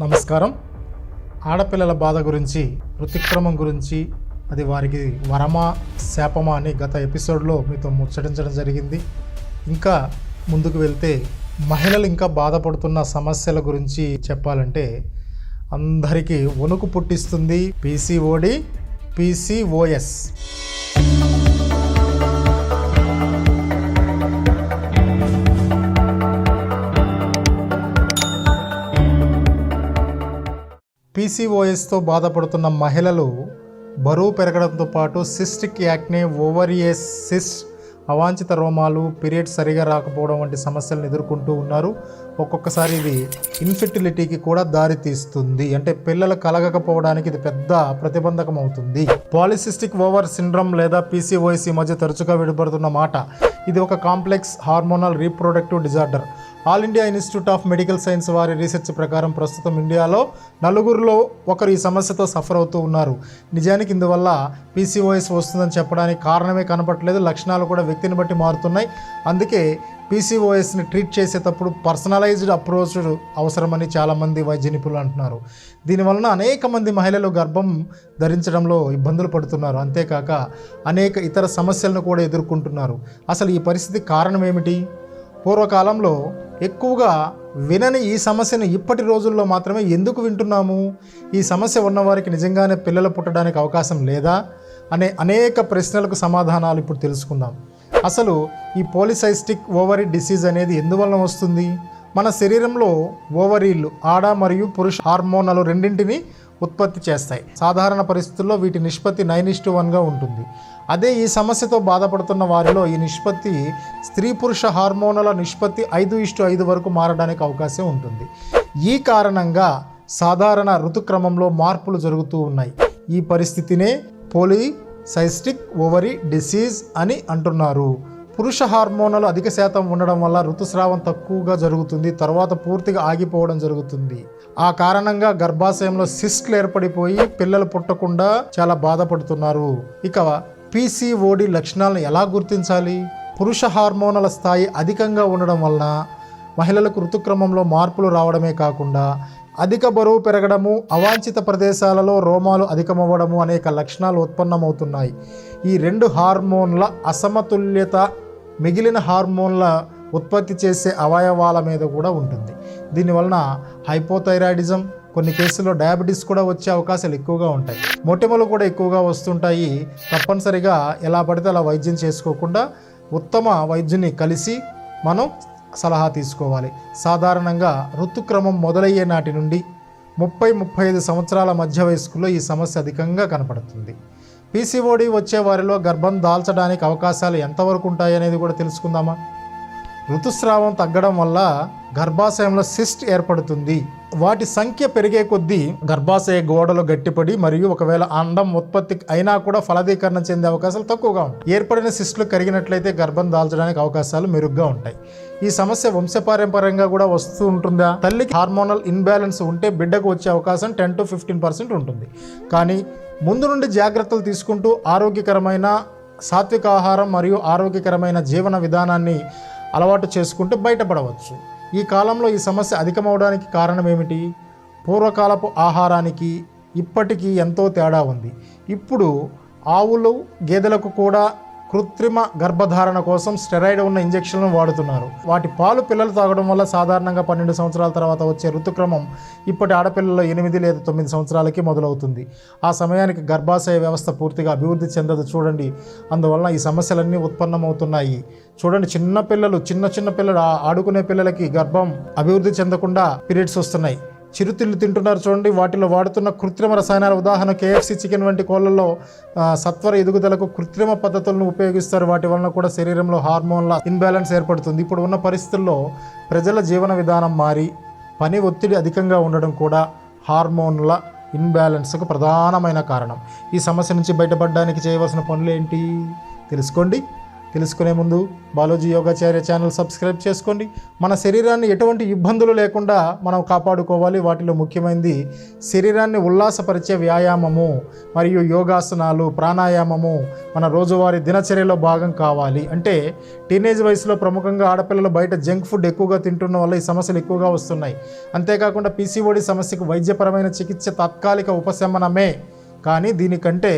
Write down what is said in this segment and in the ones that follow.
నమస్కారం. ఆడపిల్లల బాధ గురించి ఋతుక్రమం గురించి అది వారికి వరమా శాపమా అని గత ఎపిసోడ్లో మీతో ముచ్చటించడం జరిగింది. ఇంకా ముందుకు వెళ్తే మహిళలు ఇంకా బాధపడుతున్న సమస్యల గురించి చెప్పాలంటే అందరికీ వణుకు పుట్టిస్తుంది పీసీఓడి పీసీఓఎస్. పీసీఓఎస్తో బాధపడుతున్న మహిళలు బరువు పెరగడంతో పాటు సిస్టిక్ యాక్నే ఓవరియస్ సిస్ట్ అవాంఛిత రోమాలు పీరియడ్ సరిగా రాకపోవడం వంటి సమస్యలను ఎదుర్కొంటూ ఉన్నారు. ఒక్కొక్కసారి ఇది ఇన్ఫెర్టిలిటీకి కూడా దారితీస్తుంది. అంటే పిల్లలు కలగకపోవడానికి ఇది పెద్ద ప్రతిబంధకం అవుతుంది పాలిసిస్టిక్ ఓవర్ సిండ్రమ్ లేదా పీసీఓఎస్ ఈ మధ్య తరచుగా విడబడుతున్న మాట. ఇది ఒక complex hormonal reproductive disorder. All India institute of medical science వారి రీసెర్చ్ ప్రకారం ప్రస్తుతం ఇండియాలో నలుగురిలో ఒకరు ఈ సమస్యతో సఫర్ అవుతూ ఉన్నారు. నిజానికి ఇందువల్ల పీసీఓఎస్ వస్తుందని చెప్పడానికి కారణమే కనపట్లేదు లక్షణాలు కూడా వ్యక్తిని బట్టి మారుతున్నాయి. అందుకే పీసీఓఎస్ని ట్రీట్ చేసేటప్పుడు పర్సనలైజ్డ్ అప్రోచ్ అవసరమని చాలామంది వైద్య నిపుణులు అంటున్నారు. దీనివలన అనేక మంది మహిళలు గర్భం ధరించడంలో ఇబ్బందులు పడుతున్నారు. అంతేకాక అనేక ఇతర సమస్యలను కూడా ఎదుర్కొంటున్నారు. అసలు ఈ పరిస్థితి కారణం ఏమిటి? పూర్వకాలంలో ఎక్కువగా వినని ఈ సమస్యను ఇప్పటి రోజుల్లో మాత్రమే ఎందుకు వింటున్నాము? ఈ సమస్య ఉన్నవారికి నిజంగానే పిల్లలు పుట్టడానికి అవకాశం లేదా? అనే అనేక ప్రశ్నలకు సమాధానాలు ఇప్పుడు తెలుసుకుందాం. అసలు ఈ పోలిసైస్టిక్ ఓవరీ డిసీజ్ అనేది ఎందువలన వస్తుంది? మన శరీరంలో ఓవరీలు ఆడ మరియు పురుష హార్మోన్లు రెండింటిని ఉత్పత్తి చేస్తాయి. సాధారణ పరిస్థితుల్లో వీటి నిష్పత్తి నైన్ ఇస్టు వన్గా ఉంటుంది. అదే ఈ సమస్యతో బాధపడుతున్న వారిలో ఈ నిష్పత్తి స్త్రీ పురుష హార్మోనుల నిష్పత్తి ఐదు ఇస్టు ఐదు వరకు మారడానికి అవకాశం ఉంటుంది. ఈ కారణంగా సాధారణ ఋతుక్రమంలో మార్పులు జరుగుతూ ఉన్నాయి. ఈ పరిస్థితినే పోలిసైస్టిక్ ఓవరీ డిసీజ్ అని అంటున్నారు. పురుష హార్మోన్లు అధిక శాతం ఉండడం వల్ల ఋతుస్రావం తక్కువగా జరుగుతుంది. తర్వాత పూర్తిగా ఆగిపోవడం జరుగుతుంది. ఆ కారణంగా గర్భాశయంలో సిస్ట్లు ఏర్పడిపోయి పిల్లలు పుట్టకుండా చాలా బాధపడుతున్నారు. ఇక పీసీఓడి లక్షణాలను ఎలా గుర్తించాలి? పురుష హార్మోనల స్థాయి అధికంగా ఉండడం వలన మహిళలకు ఋతుక్రమంలో మార్పులు రావడమే కాకుండా అధిక బరువు పెరగడము అవాంఛిత ప్రదేశాలలో రోమాలు అధికమవ్వడము అనేక లక్షణాలు ఉత్పన్నమవుతున్నాయి. ఈ రెండు హార్మోన్ల అసమతుల్యత మిగిలిన హార్మోన్ల ఉత్పత్తి చేసే అవయవాల మీద కూడా ఉంటుంది. దీనివలన హైపోథైరాయిడిజం కొన్ని కేసుల్లో డయాబెటీస్ కూడా వచ్చే అవకాశాలు ఎక్కువగా ఉంటాయి. మొటిమలు కూడా ఎక్కువగా వస్తుంటాయి. తప్పనిసరిగా ఎలా పడితే అలా వైద్యం చేసుకోకుండా ఉత్తమ వైద్యుని కలిసి మనం సలహా తీసుకోవాలి. సాధారణంగా ఋతుక్రమం మొదలయ్యే నాటి నుండి ముప్పై ముప్పై ఐదు సంవత్సరాల మధ్య వయస్కులో ఈ సమస్య అధికంగా కనపడుతుంది. పీసీఓడి వచ్చే వారిలో గర్భం దాల్చడానికి అవకాశాలు ఎంతవరకు ఉంటాయి అనేది కూడా తెలుసుకుందామా? ఋతుస్రావం తగ్గడం వల్ల గర్భాశయంలో సిస్ట్ ఏర్పడుతుంది. వాటి సంఖ్య పెరిగే కొద్దీ గర్భాశయ గోడలు గట్టిపడి మరియు ఒకవేళ అండం ఉత్పత్తి అయినా కూడా ఫలదీకరణ చెందే అవకాశాలు తక్కువగా ఉంటాయి. ఏర్పడిన సిస్టులు కరిగినట్లయితే గర్భం దాల్చడానికి అవకాశాలు మెరుగ్గా ఉంటాయి. ఈ సమస్య వంశపారంపర్యంగా కూడా వస్తూ ఉంటుందా? తల్లికి హార్మోనల్ ఇన్బ్యాలెన్స్ ఉంటే బిడ్డకు వచ్చే అవకాశం టెన్ టు ఫిఫ్టీన్ పర్సెంట్ ఉంటుంది. కానీ ముందు నుండి జాగ్రత్తలు తీసుకుంటూ ఆరోగ్యకరమైన సాత్విక ఆహారం మరియు ఆరోగ్యకరమైన జీవన విధానాన్ని అలవాటు చేసుకుంటే బయటపడవచ్చు. ఈ కాలంలో ఈ సమస్య అధికమవడానికి కారణం ఏమిటి? పూర్వకాలపు ఆహారానికి ఇప్పటికీ ఎంతో తేడా ఉంది. ఇప్పుడు ఆవులు గేదెలకు కూడా కృత్రిమ గర్భధారణ కోసం స్టెరాయిడ్ ఉన్న ఇంజెక్షన్లను వాడుతున్నారు. వాటి పాలు పిల్లలు తాగడం వల్ల సాధారణంగా పన్నెండు సంవత్సరాల తర్వాత వచ్చే ఋతుక్రమం ఇప్పటి ఆడపిల్లల్లో ఎనిమిది లేదా తొమ్మిది సంవత్సరాలకి మొదలవుతుంది. ఆ సమయానికి గర్భాశయ వ్యవస్థ పూర్తిగా అభివృద్ధి చెందదు చూడండి. అందువలన ఈ సమస్యలన్నీ ఉత్పన్నమవుతున్నాయి. చూడండి చిన్న పిల్లలు చిన్న చిన్న పిల్లలు ఆడుకునే పిల్లలకి గర్భం అభివృద్ధి చెందకుండా పీరియడ్స్ వస్తున్నాయి. చిరుతిళ్ళు తింటున్నారు చూడండి. వాటిలో వాడుతున్న కృత్రిమ రసాయనాల ఉదాహరణ కేఎఫ్సి చికెన్ వంటి కోళ్ళల్లో సత్వర ఎదుగుదలకు కృత్రిమ పద్ధతులను ఉపయోగిస్తారు. వాటి వలన కూడా శరీరంలో హార్మోన్ల ఇన్బ్యాలెన్స్ ఏర్పడుతుంది. ఇప్పుడు ఉన్న పరిస్థితుల్లో ప్రజల జీవన విధానం మారి పని ఒత్తిడి అధికంగా ఉండడం కూడా హార్మోన్ల ఇన్బ్యాలెన్స్కు ప్రధానమైన కారణం. ఈ సమస్య నుంచి బయటపడడానికి చేయవలసిన పనులు ఏంటి? తెలుసుకోండి. తెలుసుకునే ముందు బాలోజీ యోగాచార్య ఛానల్ సబ్స్క్రైబ్ చేసుకోండి. మన శరీరాన్ని ఎటువంటి ఇబ్బందులు లేకుండా మనం కాపాడుకోవాలి. వాటిలో ముఖ్యమైనది శరీరాన్ని ఉల్లాసపరిచే వ్యాయామము మరియు యోగాసనాలు ప్రాణాయామము మన రోజువారీ దినచర్యలో భాగం కావాలి. అంటే టీనేజ్ వయసులో ప్రముఖంగా ఆడపిల్లలు బయట జంక్ ఫుడ్ ఎక్కువగా తింటున్న వల్ల ఈ సమస్యలు ఎక్కువగా వస్తున్నాయి. అంతేకాకుండా పీసీఓడి సమస్యకు వైద్యపరమైన చికిత్స తాత్కాలిక ఉపశమనమే. కానీ దీనికంటే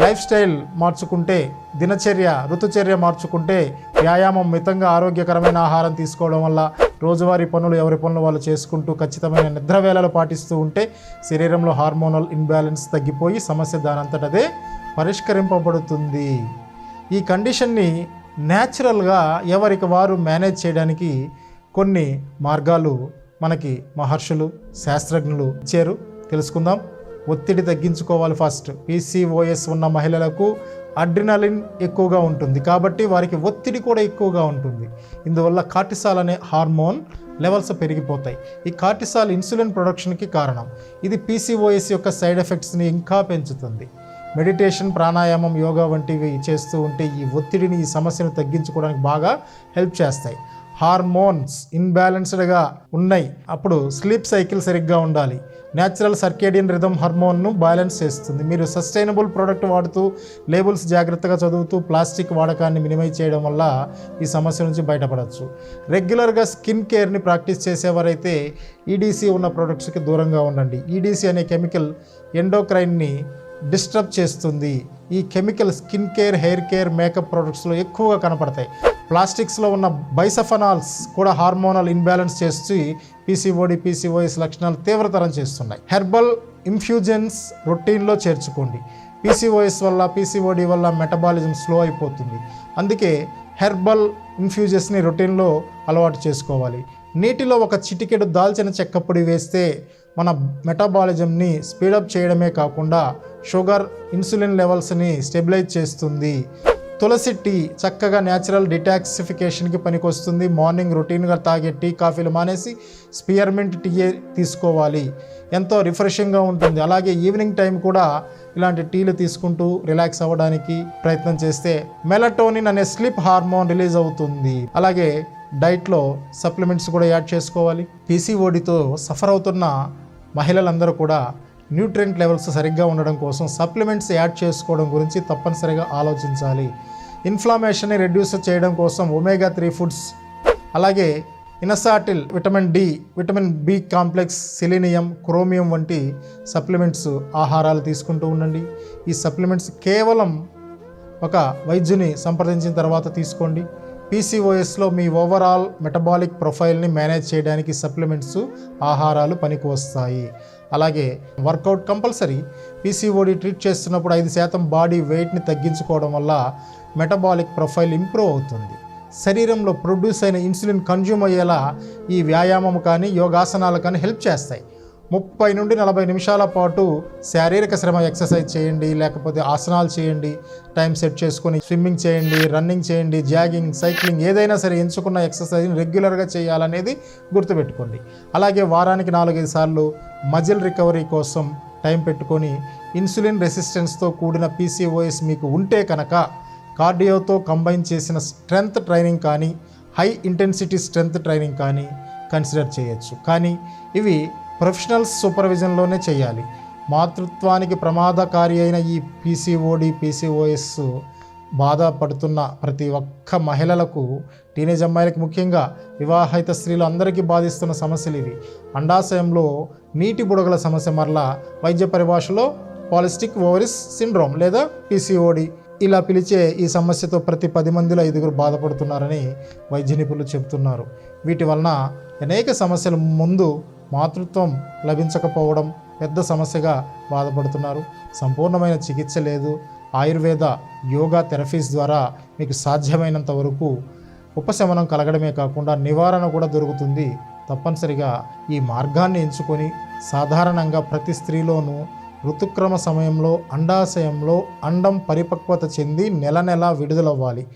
లైఫ్ స్టైల్ మార్చుకుంటే దినచర్య ఋతుచర్య మార్చుకుంటే వ్యాయామం మితంగా ఆరోగ్యకరమైన ఆహారం తీసుకోవడం వల్ల రోజువారీ పనులు ఎవరి పనులు వాళ్ళు చేసుకుంటూ ఖచ్చితమైన నిద్రవేళలు పాటిస్తూ ఉంటే శరీరంలో హార్మోనల్ ఇన్బ్యాలెన్స్ తగ్గిపోయి సమస్య దానంతటదే పరిష్కరింపబడుతుంది. ఈ కండిషన్ని న్యాచురల్గా ఎవరికి వారు మేనేజ్ చేయడానికి కొన్ని మార్గాలు మనకి మహర్షులు శాస్త్రజ్ఞులు ఇచ్చారు. తెలుసుకుందాం. ఒత్తిడి తగ్గించుకోవాలి ఫస్ట్. పీసీఓఎస్ ఉన్న మహిళలకు అడ్రినలిన్ ఎక్కువగా ఉంటుంది. కాబట్టి వారికి ఒత్తిడి కూడా ఎక్కువగా ఉంటుంది. ఇందువల్ల కార్టిసాల్ అనే హార్మోన్ లెవెల్స్ పెరిగిపోతాయి. ఈ కార్టిసాల్ ఇన్సులిన్ ప్రొడక్షన్కి కారణం. ఇది పీసీఓఎస్ యొక్క సైడ్ ఎఫెక్ట్స్ని ఇంకా పెంచుతుంది. మెడిటేషన్ ప్రాణాయామం యోగా వంటివి చేస్తూ ఉంటే ఈ ఒత్తిడిని ఈ సమస్యను తగ్గించుకోవడానికి బాగా హెల్ప్ చేస్తాయి. హార్మోన్స్ ఇన్బ్యాలెన్స్డ్గా ఉన్నాయి. అప్పుడు స్లీప్ సైకిల్ సరిగ్గా ఉండాలి. న్యాచురల్ సర్కేడియన్ రిథమ్ హార్మోన్ను బ్యాలెన్స్ చేస్తుంది. మీరు సస్టైనబుల్ ప్రోడక్ట్ వాడుతూ లేబుల్స్ జాగ్రత్తగా చదువుతూ ప్లాస్టిక్ వాడకాన్ని మినిమైజ్ చేయడం వల్ల ఈ సమస్య నుంచి బయటపడవచ్చు రెగ్యులర్గా స్కిన్ కేర్ని ప్రాక్టీస్ చేసేవారైతే ఈడీసీ ఉన్న ప్రోడక్ట్స్కి దూరంగా ఉండండి. ఈడీసీ అనే కెమికల్ ఎండోక్రైన్ని డిస్టర్బ్ చేస్తుంది. ఈ chemical skin care hair care makeup ప్రొడక్ట్స్లో ఎక్కువగా కనపడతాయి. ప్లాస్టిక్స్లో ఉన్న బైసఫనాల్స్ కూడా హార్మోనల్ ఇన్బ్యాలెన్స్ చేసి పీసీఓడి పీసీఓఎస్ లక్షణాలు తీవ్రతరం చేస్తున్నాయి. హెర్బల్ ఇన్ఫ్యూజన్స్ రొటీన్లో చేర్చుకోండి. పీసీఓఎస్ వల్ల పీసీఓడి వల్ల మెటబాలిజం స్లో అయిపోతుంది. అందుకే హెర్బల్ ఇన్ఫ్యూజెస్ని రొటీన్లో అలవాటు చేసుకోవాలి. నీటిలో ఒక చిటికెడు దాల్చిన చెక్క పొడి వేస్తే మన మెటాబాలిజంని స్పీడప్ చేయడమే కాకుండా షుగర్ ఇన్సులిన్ లెవెల్స్ని స్టెబిలైజ్ చేస్తుంది. తులసి టీ చక్కగా న్యాచురల్ డిటాక్సిఫికేషన్కి పనికొస్తుంది. మార్నింగ్ రొటీన్గా తాగే టీ కాఫీలు మానేసి స్పియర్మెంట్ టీయే తీసుకోవాలి. ఎంతో రిఫ్రెషింగ్గా ఉంటుంది. అలాగే ఈవినింగ్ టైం కూడా ఇలాంటి టీలు తీసుకుంటూ రిలాక్స్ అవ్వడానికి ప్రయత్నం చేస్తే మెలటోనిన్ అనే స్లీప్ హార్మోన్ రిలీజ్ అవుతుంది. అలాగే డైట్లో సప్లిమెంట్స్ కూడా యాడ్ చేసుకోవాలి. పీసీఓడితో సఫర్ అవుతున్న మహిళలందరూ కూడా న్యూట్రియంట్ లెవెల్స్ సరిగ్గా ఉండడం కోసం సప్లిమెంట్స్ యాడ్ చేసుకోవడం గురించి తప్పనిసరిగా ఆలోచించాలి. ఇన్ఫ్లమేషన్ని రెడ్యూస్ చేయడం కోసం ఒమేగా త్రీ ఫుడ్స్ అలాగే inositol vitamin D vitamin B complex selenium chromium వంటి సప్లిమెంట్స్ ఆహారాలు తీసుకుంటూ ఉండండి. ఈ సప్లిమెంట్స్ కేవలం ఒక వైద్యుని సంప్రదించిన తర్వాత తీసుకోండి. పీసీఓఎస్లో మీ ఓవరాల్ మెటబాలిక్ ప్రొఫైల్ని మేనేజ్ చేయడానికి సప్లిమెంట్స్ ఆహారాలు పనికి వస్తాయి అలాగే వర్కౌట్ కంపల్సరీ. పీసీఓడి ట్రీట్ చేస్తున్నప్పుడు ఐదు శాతం బాడీ వెయిట్ని తగ్గించుకోవడం వల్ల మెటబాలిక్ ప్రొఫైల్ ఇంప్రూవ్ అవుతుంది. శరీరంలో ప్రొడ్యూస్ అయిన ఇన్సులిన్ కన్జ్యూమ్ అయ్యేలా ఈ వ్యాయామం కానీ యోగాసనాలు కానీ హెల్ప్ చేస్తాయి. ముప్పై నుండి నలభై నిమిషాల పాటు శారీరక శ్రమ ఎక్సర్సైజ్ చేయండి లేకపోతే ఆసనాలు చేయండి టైం సెట్ చేసుకొని స్విమ్మింగ్ చేయండి రన్నింగ్ చేయండి జాగింగ్ సైక్లింగ్ ఏదైనా సరే ఎంచుకున్న ఎక్సర్సైజ్ని రెగ్యులర్గా చేయాలనేది గుర్తుపెట్టుకోండి. అలాగే వారానికి నాలుగైదు సార్లు మజిల్ రికవరీ కోసం టైం పెట్టుకొని ఇన్సులిన్ రెసిస్టెన్స్తో కూడిన పీసీఓఎస్ మీకు ఉంటే కనుక కార్డియోతో కంబైన్ చేసిన స్ట్రెంగ్త్ ట్రైనింగ్ కానీ హై ఇంటెన్సిటీ స్ట్రెంగ్త్ ట్రైనింగ్ కానీ కన్సిడర్ చేయొచ్చు. కానీ ఇవి ప్రొఫెషనల్ సూపర్విజన్లోనే చేయాలి. మాతృత్వానికి ప్రమాదకారి అయిన ఈ పీసీఓడి పీసీఓఎస్ బాధపడుతున్న ప్రతి ఒక్క మహిళలకు టీనేజ్ అమ్మాయిలకు ముఖ్యంగా వివాహిత స్త్రీలు అందరికీ బాధిస్తున్న సమస్యలు ఇవి. అండాశయంలో నీటి బుడగల సమస్య మరలా వైద్య పరిభాషలో పాలిస్టిక్ ఓవరిస్ సిండ్రోమ్ లేదా పీసీఓడి. ఇలా పిలిచే ఈ సమస్యతో ప్రతి పది మందిలో ఐదుగురు బాధపడుతున్నారని వైద్య నిపుణులు చెబుతున్నారు. వీటి వలన అనేక సమస్యలు ముందు మాతృత్వం లభించకపోవడం పెద్ద సమస్యగా బాధపడుతున్నారు. సంపూర్ణమైన చికిత్స లేదు. ఆయుర్వేద యోగా థెరపీస్ ద్వారా మీకు సాధ్యమైనంత వరకు ఉపశమనం కలగడమే కాకుండా నివారణ కూడా దొరుకుతుంది. తప్పనిసరిగా ఈ మార్గాన్ని ఎంచుకొని సాధారణంగా ప్రతి స్త్రీలోనూ ఋతుక్రమ సమయంలో అండాశయంలో అండం పరిపక్వత చెంది నెల నెల విడుదలవ్వాలి.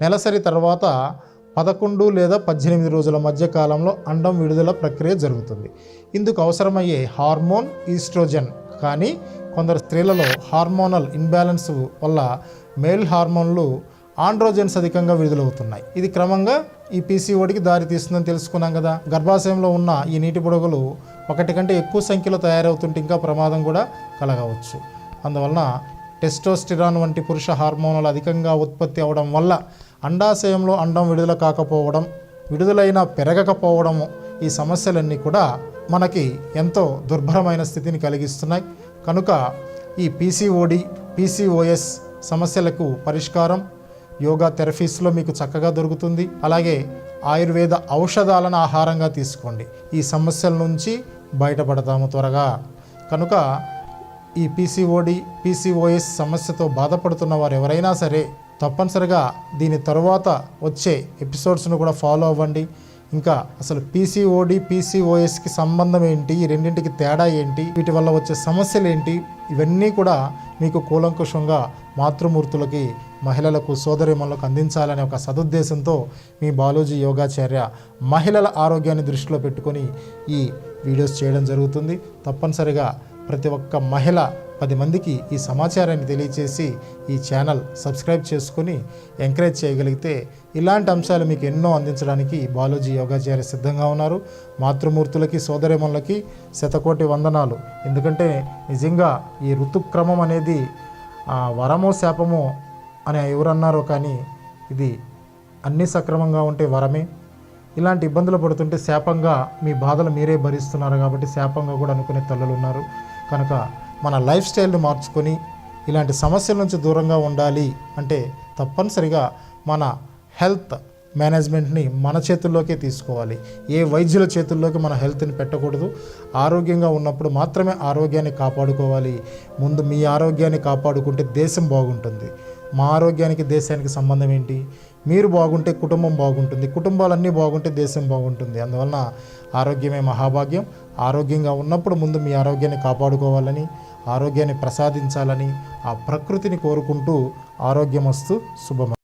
నెలసరి తర్వాత పదకొండు లేదా పద్దెనిమిది రోజుల మధ్య కాలంలో అండం విడుదల ప్రక్రియ జరుగుతుంది. ఇందుకు అవసరమయ్యే హార్మోన్ ఈస్ట్రోజన్. కానీ కొందరు స్త్రీలలో హార్మోనల్ ఇన్బ్యాలెన్స్ వల్ల మేల్ హార్మోన్లు ఆండ్రోజెన్స్ అధికంగా విడుదలవుతున్నాయి. ఇది క్రమంగా ఈ పీసీఓడికి దారి తీస్తుందని తెలుసుకున్నాం కదా. గర్భాశయంలో ఉన్న ఈ నీటి బుడగలు ఒకటి కంటే ఎక్కువ సంఖ్యలో తయారవుతుంటే ఇంకా ప్రమాదం కూడా కలగవచ్చు. అందువలన టెస్టోస్టిరాన్ వంటి పురుష హార్మోన్లు అధికంగా ఉత్పత్తి అవడం వల్ల అండాశయంలో అండం విడుదల కాకపోవడం విడుదలైన పెరగకపోవడం ఈ సమస్యలన్నీ కూడా మనకి ఎంతో దుర్భరమైన స్థితిని కలిగిస్తున్నాయి. కనుక ఈ పీసీఓడి పీసీఓఎస్ సమస్యలకు పరిష్కారం యోగా థెరపీస్లో మీకు చక్కగా దొరుకుతుంది. అలాగే ఆయుర్వేద ఔషధాలను ఆహారంగా తీసుకోండి. ఈ సమస్యల నుంచి బయటపడతాము త్వరగా. కనుక ఈ పీసీఓడి పీసీఓఎస్ సమస్యతో బాధపడుతున్న వారు ఎవరైనా సరే తప్పనిసరిగా దీని తరువాత వచ్చే ఎపిసోడ్స్ను కూడా ఫాలో అవ్వండి. ఇంకా అసలు పీసీఓడి పీసీఓఎస్కి సంబంధం ఏంటి? ఈ రెండింటికి తేడా ఏంటి? వీటి వల్ల వచ్చే సమస్యలు ఏంటి? ఇవన్నీ కూడా మీకు కూలంకుషంగా మాతృమూర్తులకి మహిళలకు సోదరిమణులకు అందించాలనే ఒక సదుద్దేశంతో మీ బాలూజీ యోగాచార్య మహిళల ఆరోగ్యాన్ని దృష్టిలో పెట్టుకొని ఈ వీడియోస్ చేయడం జరుగుతుంది. తప్పనిసరిగా ప్రతి ఒక్క మహిళ పది మందికి ఈ సమాచారాన్ని తెలియచేసి ఈ ఛానల్ సబ్స్క్రైబ్ చేసుకొని ఎంకరేజ్ చేయగలిగితే ఇలాంటి అంశాలు మీకు ఎన్నో అందించడానికి బాలాజీ యోగాచార్య సిద్ధంగా ఉన్నారు. మాతృమూర్తులకి సోదరిమణులకి శతకోటి వందనాలు. ఎందుకంటే నిజంగా ఈ ఋతుక్రమం అనేది వరమో శాపమో అని ఎవరన్నారో కానీ ఇది అన్నీ సక్రమంగా ఉంటే వరమే. ఇలాంటి ఇబ్బందులు పడుతుంటే శాపంగా మీ బాధలు మీరే భరిస్తున్నారు కాబట్టి శాపంగా కూడా అనుకునే తల్లులు ఉన్నారు. కనుక మన లైఫ్ స్టైల్ని మార్చుకొని ఇలాంటి సమస్యల నుంచి దూరంగా ఉండాలి అంటే తప్పనిసరిగా మన హెల్త్ మేనేజ్మెంట్ని మన చేతుల్లోకే తీసుకోవాలి. ఏ వైద్యుల చేతుల్లోకి మన హెల్త్ని పెట్టకూడదు. ఆరోగ్యంగా ఉన్నప్పుడు మాత్రమే ఆరోగ్యాన్ని కాపాడుకోవాలి. ముందు మీ ఆరోగ్యాన్ని కాపాడుకుంటే దేశం బాగుంటుంది. మా ఆరోగ్యానికి దేశానికి సంబంధం ఏంటి? మీరు బాగుంటే కుటుంబం బాగుంటుంది. కుటుంబాలన్నీ బాగుంటే దేశం బాగుంటుంది. అందువలన ఆరోగ్యమే మహాభాగ్యం. ఆరోగ్యంగా ఉన్నప్పుడు ముందు మీ ఆరోగ్యాన్ని కాపాడుకోవాలని ఆరోగ్యాన్ని ప్రసాదించాలని ఆ ప్రకృతిని కోరుకుంటూ ఆరోగ్యమస్తు శుభమ